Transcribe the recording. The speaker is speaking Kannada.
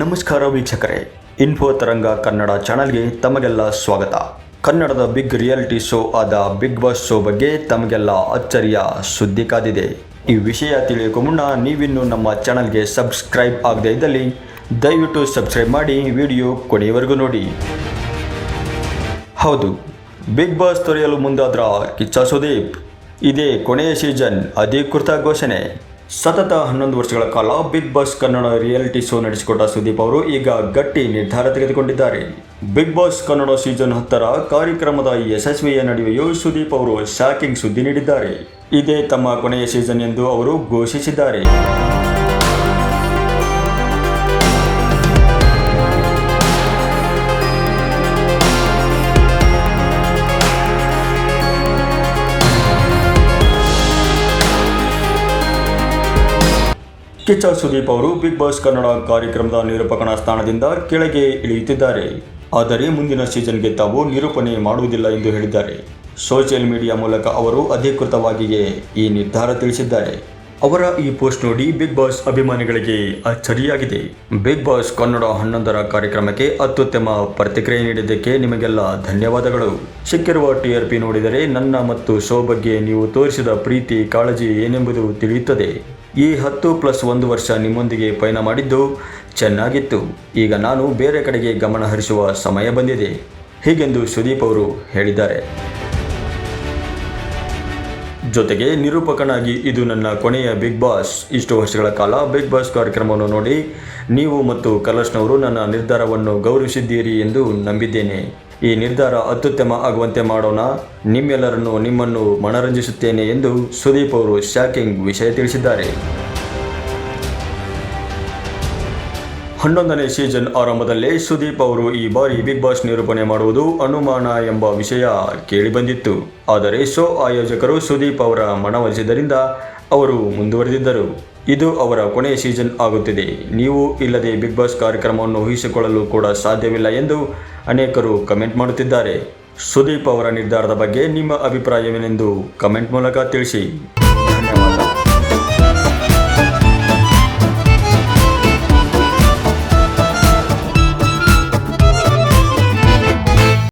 ನಮಸ್ಕಾರ ವೀಕ್ಷಕರೇ ಇನ್ಫೋ ತರಂಗ ಕನ್ನಡ ಚಾನಲ್ಗೆ ತಮಗೆಲ್ಲ ಸ್ವಾಗತ. ಕನ್ನಡದ ಬಿಗ್ ರಿಯಾಲಿಟಿ ಶೋ ಆದ ಬಿಗ್ ಬಾಸ್ ಶೋ ಬಗ್ಗೆ ತಮಗೆಲ್ಲ ಅಚ್ಚರಿಯ ಸುದ್ದಿ ಕಾದಿದೆ. ಈ ವಿಷಯ ತಿಳಿಯೋಕ್ಕೂ ಮುನ್ನ ನೀವಿನ್ನೂ ನಮ್ಮ ಚಾನಲ್ಗೆ ಸಬ್ಸ್ಕ್ರೈಬ್ ಆಗದೇ ಇದ್ದಲ್ಲಿ ದಯವಿಟ್ಟು ಸಬ್ಸ್ಕ್ರೈಬ್ ಮಾಡಿ ವಿಡಿಯೋ ಕೊನೆಯವರೆಗೂ ನೋಡಿ. ಹೌದು ಬಿಗ್ ಬಾಸ್ ತೊರೆಯಲು ಮುಂದಾದ್ರ ಕಿಚ್ಚ ಸುದೀಪ್. ಇದೇ ಕೊನೆಯ ಸೀಸನ್ ಅಧಿಕೃತ ಘೋಷಣೆ. ಸತತ ಹನ್ನೊಂದು ವರ್ಷಗಳ ಕಾಲ Bigg Boss Kannada reality show ನಡೆಸಿಕೊಟ್ಟ Sudeep ಅವರು ಈಗ ಗಟ್ಟಿ ನಿರ್ಧಾರ ತೆಗೆದುಕೊಂಡಿದ್ದಾರೆ. ಬಿಗ್ ಬಾಸ್ ಕನ್ನಡ ಸೀಸನ್ ಹತ್ತರ ಕಾರ್ಯಕ್ರಮದ ಯಶಸ್ವಿಯ ನಡುವೆಯೂ ಸುದೀಪ್ ಅವರು ಶಾಕಿಂಗ್ ಸುದ್ದಿ ನೀಡಿದ್ದಾರೆ. ಇದೇ ತಮ್ಮ ಕೊನೆಯ ಸೀಸನ್ ಎಂದು ಅವರು ಘೋಷಿಸಿದ್ದಾರೆ. ಕಿಚ್ಚ ಸುದೀಪ್ ಅವರು ಬಿಗ್ ಬಾಸ್ ಕನ್ನಡ ಕಾರ್ಯಕ್ರಮದ ನಿರೂಪಕಣಾ ಸ್ಥಾನದಿಂದ ಕೆಳಗೆ ಇಳಿಯುತ್ತಿದ್ದಾರೆ. ಆದರೆ ಮುಂದಿನ ಸೀಸನ್ಗೆ ತಾವು ನಿರೂಪಣೆ ಮಾಡುವುದಿಲ್ಲ ಎಂದು ಹೇಳಿದ್ದಾರೆ. ಸೋಷಿಯಲ್ ಮೀಡಿಯಾ ಮೂಲಕ ಅವರು ಅಧಿಕೃತವಾಗಿಯೇ ಈ ನಿರ್ಧಾರ ತಿಳಿಸಿದ್ದಾರೆ. ಅವರ ಈ ಪೋಸ್ಟ್ ನೋಡಿ ಬಿಗ್ ಬಾಸ್ ಅಭಿಮಾನಿಗಳಿಗೆ ಅಚ್ಚರಿಯಾಗಿದೆ. ಬಿಗ್ ಬಾಸ್ ಕನ್ನಡ ಹನ್ನೊಂದರ ಕಾರ್ಯಕ್ರಮಕ್ಕೆ ಅತ್ಯುತ್ತಮ ಪ್ರತಿಕ್ರಿಯೆ ನೀಡಿದ್ದಕ್ಕೆ ನಿಮಗೆಲ್ಲ ಧನ್ಯವಾದಗಳು. ಸಿಕ್ಕಿರುವ ಟಿಆರ್ಪಿ ನೋಡಿದರೆ ನನ್ನ ಮತ್ತು ಶೋ ಬಗ್ಗೆ ನೀವು ತೋರಿಸಿದ ಪ್ರೀತಿ ಕಾಳಜಿ ಏನೆಂಬುದು ತಿಳಿಯುತ್ತದೆ. ಈ ಹತ್ತು ಪ್ಲಸ್ ಒಂದು ವರ್ಷ ನಿಮ್ಮೊಂದಿಗೆ ಪಯಣ ಮಾಡಿದ್ದು ಚೆನ್ನಾಗಿತ್ತು. ಈಗ ನಾನು ಬೇರೆ ಕಡೆಗೆ ಗಮನ ಹರಿಸುವ ಸಮಯ ಬಂದಿದೆ, ಹೀಗೆಂದು ಸುದೀಪ್ ಅವರು ಹೇಳಿದ್ದಾರೆ. ಜೊತೆಗೆ ನಿರೂಪಕನಾಗಿ ಇದು ನನ್ನ ಕೊನೆಯ ಬಿಗ್ ಬಾಸ್ ಇಷ್ಟು ವರ್ಷಗಳ ಕಾಲ ಬಿಗ್ ಬಾಸ್ ಕಾರ್ಯಕ್ರಮವನ್ನು ನೋಡಿ ನೀವು ಮತ್ತು ಕಲರ್ಸ್ನವರು ನನ್ನ ನಿರ್ಧಾರವನ್ನು ಗೌರವಿಸಿದ್ದೀರಿ ಎಂದು ನಂಬಿದ್ದೇನೆ. ಈ ನಿರ್ಧಾರ ಅತ್ಯುತ್ತಮ ಆಗುವಂತೆ ಮಾಡೋಣ. ನಿಮ್ಮೆಲ್ಲರನ್ನು ನಿಮ್ಮನ್ನು ಮನರಂಜಿಸುತ್ತೇನೆ ಎಂದು ಸುದೀಪ್ ಅವರು ಶಾಕಿಂಗ್ ವಿಷಯ ತಿಳಿಸಿದ್ದಾರೆ. ಹನ್ನೊಂದನೇ ಸೀಸನ್ ಆರಂಭದಲ್ಲೇ ಸುದೀಪ್ ಅವರು ಈ ಬಾರಿ ಬಿಗ್ ಬಾಸ್ ನಿರೂಪಣೆ ಮಾಡುವುದು ಅನುಮಾನ ಎಂಬ ವಿಷಯ ಕೇಳಿಬಂದಿತ್ತು. ಆದರೆ ಶೋ ಆಯೋಜಕರು ಸುದೀಪ್ ಅವರ ಮನವೊಲಿಸಿದ್ದರಿಂದ ಅವರು ಮುಂದುವರೆದಿದ್ದರು. ಇದು ಅವರ ಕೊನೆಯ ಸೀಸನ್ ಆಗುತ್ತಿದೆ. ನೀವು ಇಲ್ಲದೆ ಬಿಗ್ ಬಾಸ್ ಕಾರ್ಯಕ್ರಮವನ್ನು ಊಹಿಸಿಕೊಳ್ಳಲು ಕೂಡ ಸಾಧ್ಯವಿಲ್ಲ ಎಂದು ಅನೇಕರು ಕಮೆಂಟ್ ಮಾಡುತ್ತಿದ್ದಾರೆ. ಸುದೀಪ್ ಅವರ ನಿರ್ಧಾರದ ಬಗ್ಗೆ ನಿಮ್ಮ ಅಭಿಪ್ರಾಯವೇನೆಂದು ಕಮೆಂಟ್ ಮೂಲಕ ತಿಳಿಸಿ.